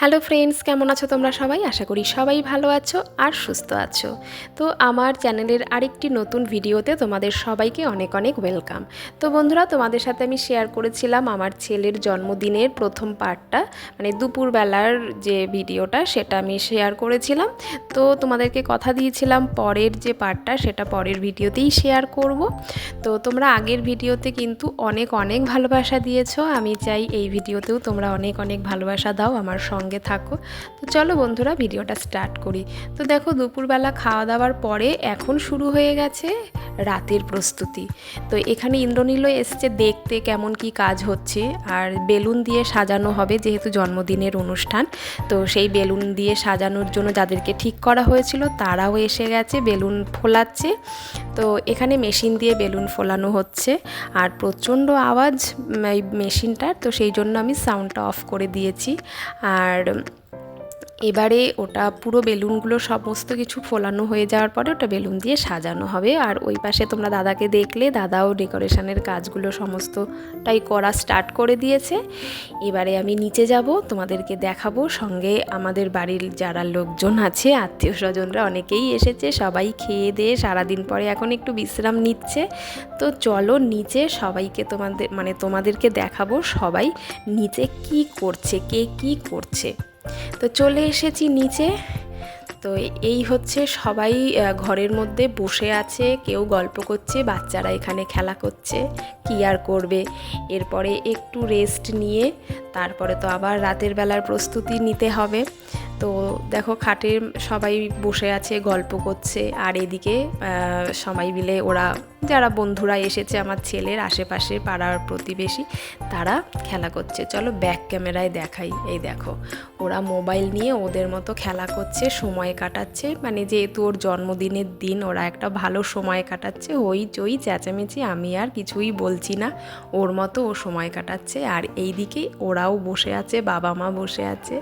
Hello friends কেমন আছো তোমরা সবাই? আশা করি সবাই ভালো আছো আর সুস্থ আছো। তো আমার চ্যানেলের আরেকটি নতুন ভিডিওতে তোমাদের সবাইকে অনেক অনেক ওয়েলকাম তো বন্ধুরা, তোমাদের সাথে আমি শেয়ার করেছিলাম আমার ছেলের জন্মদিনের প্রথম পার্টটা মানে দুপুরবেলার যে ভিডিওটা, সেটা আমি শেয়ার করেছিলাম। তো তোমাদেরকে কথা দিয়েছিলাম পরের যে পার্টটা সেটা পরের ভিডিওতেই শেয়ার করব। তো তোমরা আগের ভিডিওতে কিন্তু অনেক অনেক ভালোবাসা দিয়েছ। আমি চাই এই ভিডিওতেও তোমরা অনেক অনেক ভালোবাসা দাও আমার সঙ্গে। থাকো। তো চলো বন্ধুরা, ভিডিওটা স্টার্ট করি। তো দেখো, দুপুরবেলা খাওয়া দাওয়ার পরে এখন শুরু হয়ে গেছে রাতের প্রস্তুতি। তো এখানে ইন্দ্রনীলও এসছে দেখতে কেমন কি কাজ হচ্ছে। আর বেলুন দিয়ে সাজানো হবে যেহেতু জন্মদিনের অনুষ্ঠান। তো সেই বেলুন দিয়ে সাজানোর জন্য যাদেরকে ঠিক করা হয়েছিল তারাও এসে গেছে, বেলুন ফোলাচ্ছে। তো এখানে মেশিন দিয়ে বেলুন ফোলানো হচ্ছে। আর প্রচণ্ড আওয়াজ মেশিনটার, তো সেই জন্য আমি সাউন্ডটা অফ করে দিয়েছি। আর এবারে ওটা পুরো বেলুনগুলো সমস্ত কিছু ফোলানো হয়ে যাওয়ার পরে ওটা বেলুন দিয়ে সাজানো হবে। আর ওই পাশে তোমরা দাদাকে দেখলে, দাদাও ডেকোরেশনের কাজগুলো সমস্তটাই করা স্টার্ট করে দিয়েছে। এবারে আমি নিচে যাব, তোমাদেরকে দেখাবো। সঙ্গে আমাদের বাড়ির যারা লোকজন আছে আত্মীয় স্বজনরা অনেকেই এসেছে, সবাই খেয়ে দিয়ে সারাদিন পরে এখন একটু বিশ্রাম নিচ্ছে। তো চলো নিচে সবাইকে তোমাদের মানে তোমাদেরকে দেখাবো সবাই নিচে কি করছে, কে কি করছে। তো চলে এসেছি নিচে। তো এই হচ্ছে সবাই ঘরের মধ্যে বসে আছে, কেউ গল্প করছে, বাচ্চারা এখানে খেলা করছে, কি আর করবে। এরপরে একটু রেস্ট নিয়ে, তারপরে তো আবার রাতের বেলার প্রস্তুতি নিতে হবে। তো দেখো খাটে সবাই বসে আছে, গল্প করছে, আর এদিকে সবাই মিলে ওরা, যারা বন্ধুরা এসেছে, আমার ছেলের আশেপাশে পাড়ার প্রতিবেশী, তারা খেলা করছে। চলো ব্যাক ক্যামেরায় দেখাই। এই দেখো, ওরা মোবাইল নিয়ে ওদের মতো খেলা করছে, সময় কাটাচ্ছে। মানে যেহেতু ওর জন্মদিনের দিন, ওরা একটা ভালো সময় কাটাচ্ছে। ওই চই, চেঁচামেচি আমি আর কিছুই বলছি না। ওর মতো ও সময় কাটাচ্ছে। আর এইদিকে ওরাও বসে আছে বাবা মা বসে আছে।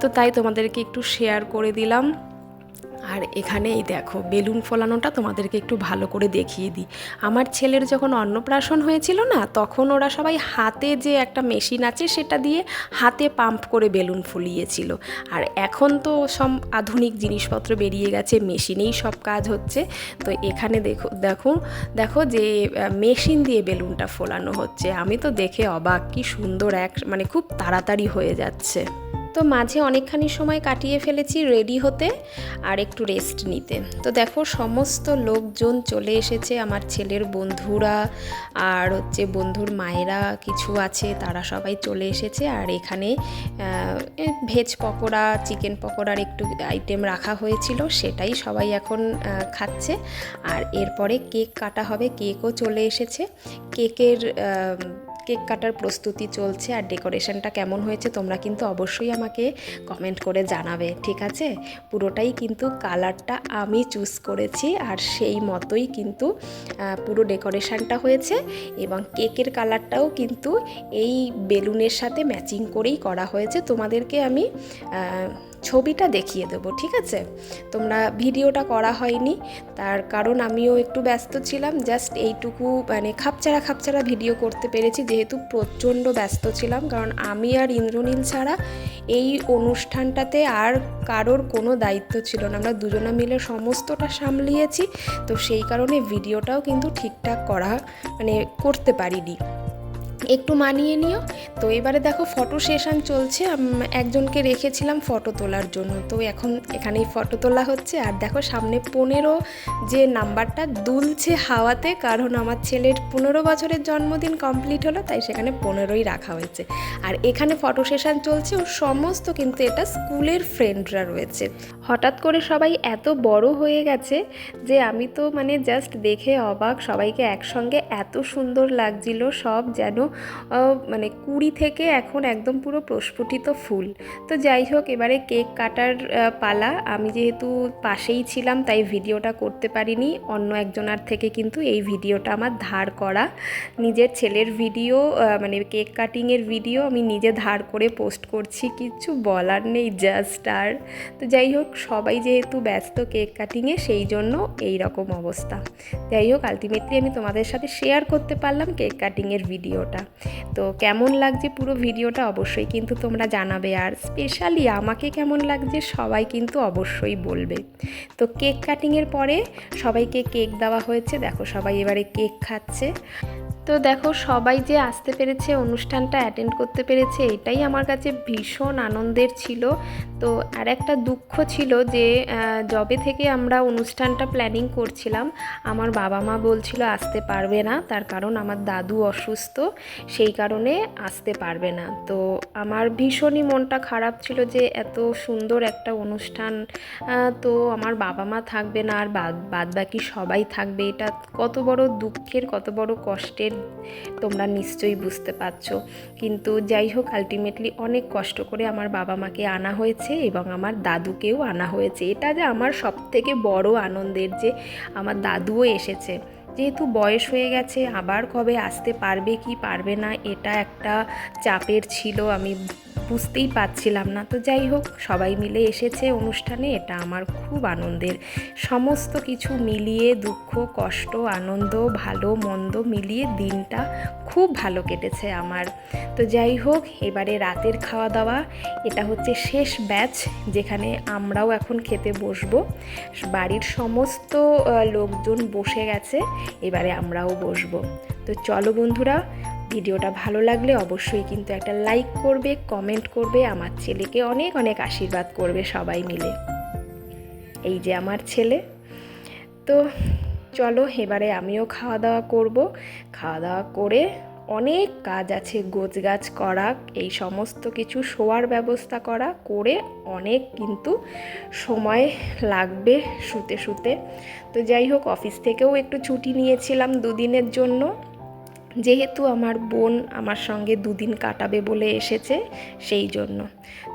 তো তাই তোমাদেরকে একটু শেয়ার করে দিলাম। আর এখানে এই দেখো, বেলুন ফোলানোটা তোমাদেরকে একটু ভালো করে দেখিয়ে দিই। আমার ছেলের যখন অন্নপ্রাশন হয়েছিল না, তখন ওরা সবাই হাতে যে একটা মেশিন আছে, সেটা দিয়ে হাতে পাম্প করে বেলুন ফুলিয়েছিল। আর এখন তো সব আধুনিক জিনিসপত্র বেরিয়ে গেছে মেশিনেই সব কাজ হচ্ছে। তো এখানে দেখো দেখো দেখো যে মেশিন দিয়ে বেলুনটা ফোলানো হচ্ছে। আমি তো দেখে অবাক, কি সুন্দর এক মানে খুব তাড়াতাড়ি হয়ে যাচ্ছে। তো মাঝে অনেকখানি সময় কাটিয়ে ফেলেছি রেডি হতে আর একটু রেস্ট নিতে। তো দেখো, সমস্ত লোকজন চলে এসেছে, আমার ছেলের বন্ধুরা আর হচ্ছে বন্ধুর মায়েরা কিছু আছে, তারা সবাই চলে এসেছে আর এখানে ভেজ পকোড়া, চিকেন পকোড়ার একটু আইটেম রাখা হয়েছিল, সেটাই সবাই এখন খাচ্ছে। আর এরপরে কেক কাটা হবে, কেকও চলে এসেছে। কেকের কেক কাটার প্রস্তুতি চলছে আর ডেকোরেশনটা কেমন হয়েছে তোমরা কিন্তু অবশ্যই আমাকে কমেন্ট করে জানাবে, ঠিক আছে? পুরোটাই কিন্তু কালারটা আমি চুজ করেছি আর সেই মতোই কিন্তু পুরো ডেকোরেশনটা হয়েছে এবং কেকের কালারটাও কিন্তু এই বেলুনের সাথে ম্যাচিং করেই করা হয়েছে। তোমাদেরকে আমি ছবিটা দেখিয়ে দেবো, ঠিক আছে? তোমরা ভিডিওটা করা হয়নি, তার কারণ আমিও একটু ব্যস্ত ছিলাম জাস্ট এইটুকু মানে খাপছাড়া খাপছাড়া ভিডিও করতে পেরেছি, যেহেতু প্রচণ্ড ব্যস্ত ছিলাম, কারণ আমি আর ইন্দ্রনীল ছাড়া এই অনুষ্ঠানটাতে আর কারোর কোনো দায়িত্ব ছিল না। আমরা দুজনে মিলে সমস্তটা সামলিয়েছি, তো সেই কারণে ভিডিওটাও কিন্তু ঠিকঠাক করা মানে করতে পারিনি। একটু মানিয়ে নিও। তো এবারে দেখো ফটো সেশন চলছে। একজনকে রেখেছিলাম ফটো তোলার জন্য। তো এখন এখানেই ফটো তোলা হচ্ছে। আর দেখো সামনে পনেরো যে নাম্বারটা দুলছে হাওয়াতে, কারণ আমার ছেলের পনেরো বছরের জন্মদিন কমপ্লিট হলো, তাই সেখানে পনেরোই রাখা হয়েছে। আর এখানে ফটো সেশন চলছে ও সমস্ত কিন্তু এটা স্কুলের ফ্রেন্ডরা রয়েছে। হঠাৎ করে সবাই এত বড় হয়ে গেছে যে আমি তো মানে জাস্ট দেখে অবাক। সবাইকে একসঙ্গে এত সুন্দর লাগছিল, সব যেন মানে কুড়ি থেকে এখন একদম পুরো প্রস্ফুটিত ফুল। তো যাই হোক, এবারে কেক কাটার পালা। আমি যেহেতু পাশেই ছিলাম, তাই ভিডিওটা করতে পারিনি। অন্য একজনার থেকে কিন্তু এই ভিডিওটা আমার ধার করা। নিজের ছেলের ভিডিও মানে কেক কাটিংয়ের ভিডিও আমি নিজে ধার করে পোস্ট করছি। কিচ্ছু বলার নেই, জাস্ট আর। তো যাই হোক, সবাই যেহেতু ব্যস্ত কেক কাটিংয়ে, সেই জন্য এই রকম অবস্থা। যাই হোক আলটিমেটলি আমি তোমাদের সাথে শেয়ার করতে পারলাম কেক কাটিংয়ের ভিডিওটা। তো কেমন লাগছে পুরো ভিডিওটা অবশ্যই কিন্তু তোমরা জানাবে আর স্পেশালি আমাকে কেমন লাগছে সবাই কিন্তু অবশ্যই বলবে। তো কেক কাটিংয়ের পরে সবাইকে কেক দেওয়া হয়েছে। দেখো সবাই এবারে কেক খাচ্ছে। তো দেখো সবাই যে আসতে পেরেছে, অনুষ্ঠানটা অ্যাটেন্ড করতে পেরেছে, এটাই আমার কাছে ভীষণ আনন্দের ছিল। তো আর একটা দুঃখ ছিল যে যবে থেকে আমরা অনুষ্ঠানটা প্ল্যানিং করছিলাম, আমার বাবা মা বলছিল আসতে পারবে না, তার কারণ আমার দাদু অসুস্থ, সেই কারণে আসতে পারবে না। তো আমার ভীষণই মনটা খারাপ ছিল যে, এত সুন্দর একটা অনুষ্ঠান তো আমার বাবা মা থাকবে না, আর বাদ বাকি সবাই থাকবে, এটা কত বড় দুঃখের, কত বড় কষ্টের, তোমরা নিশ্চয়ই বুঝতে পারছ। কিন্তু যাই হোক আলটিমেটলি অনেক কষ্ট করে আমার বাবা মাকে আনা হয়েছে এবং আমার দাদুকেও আনা হয়েছে। এটা যে আমার সব থেকে বড় আনন্দের যে আমার দাদুও এসেছে। যেহেতু বয়স হয়ে গেছে, আবার কবে আসতে পারবে কি পারবে না, এটা একটা চাপের ছিল। আমি বুঝতেই পারছিলাম না। তো যাই হোক, সবাই মিলে এসেছে অনুষ্ঠানে, এটা আমার খুব আনন্দের। সমস্ত কিছু মিলিয়ে দুঃখ, কষ্ট, আনন্দ, ভালো, মন্দ মিলিয়ে দিনটা খুব ভালো কেটেছে আমার। তো যাই হোক, এবারে রাতের খাওয়া দাওয়া এটা হচ্ছে শেষ ব্যাচ, যেখানে আমরাও এখন খেতে বসবো। বাড়ির সমস্ত লোকজন বসে গেছে, এবারে আমরাও বসবো। তো চলো বন্ধুরা ভিডিওটা ভালো লাগলে অবশ্যই কিন্তু একটা লাইক করবে, কমেন্ট করবে, আমার ছেলেকে অনেক অনেক আশীর্বাদ করবে সবাই মিলে। এই যে আমার ছেলে। তো চলো এবারে আমিও খাওয়া দাওয়া করব। খাওয়া দাওয়া করে অনেক কাজ আছে গোছ গাছ করা, এই সমস্ত কিছু শোয়ার ব্যবস্থা করা, করে অনেক কিন্তু সময় লাগবে শুতে শুতে। তো যাই হোক, অফিস থেকেও একটু ছুটি নিয়েছিলাম দুদিনের জন্য। যেহেতু আমার বোন আমার সঙ্গে দুদিন কাটাবে বলে এসেছে, সেই জন্য।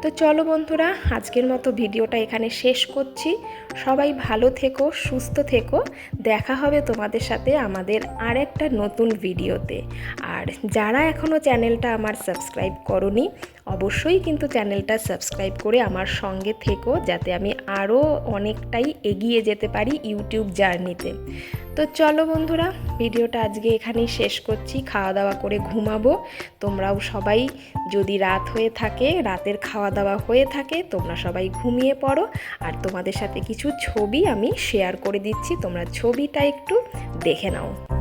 তো চলো বন্ধুরা, আজকের মতো ভিডিওটা এখানে শেষ করছি। সবাই ভালো থেকো, সুস্থ থেকো। দেখা হবে তোমাদের সাথে আমাদের আরেকটা নতুন ভিডিওতে। আর যারা এখনও চ্যানেলটা আমার সাবস্ক্রাইব করনি, অবশ্যই কিন্তু চ্যানেলটা সাবস্ক্রাইব করে আমার সঙ্গে থেকো, যাতে আমি আরও অনেকটাই এগিয়ে যেতে পারি ইউটিউব জার্নিতে। তো চলো বন্ধুরা, ভিডিওটা আজকে এখানেই শেষ করছি। খাওয়া দাওয়া করে ঘুমাবো। তোমরাও সবাই যদি রাত হয়ে থাকে, রাতের খাওয়া দাওয়া হয়ে থাকে, তোমরা সবাই ঘুমিয়ে পড়ো। আর তোমাদের সাথে কিছু ছবি আমি শেয়ার করে দিচ্ছি। তোমরা ছবিটা একটু দেখে নাও।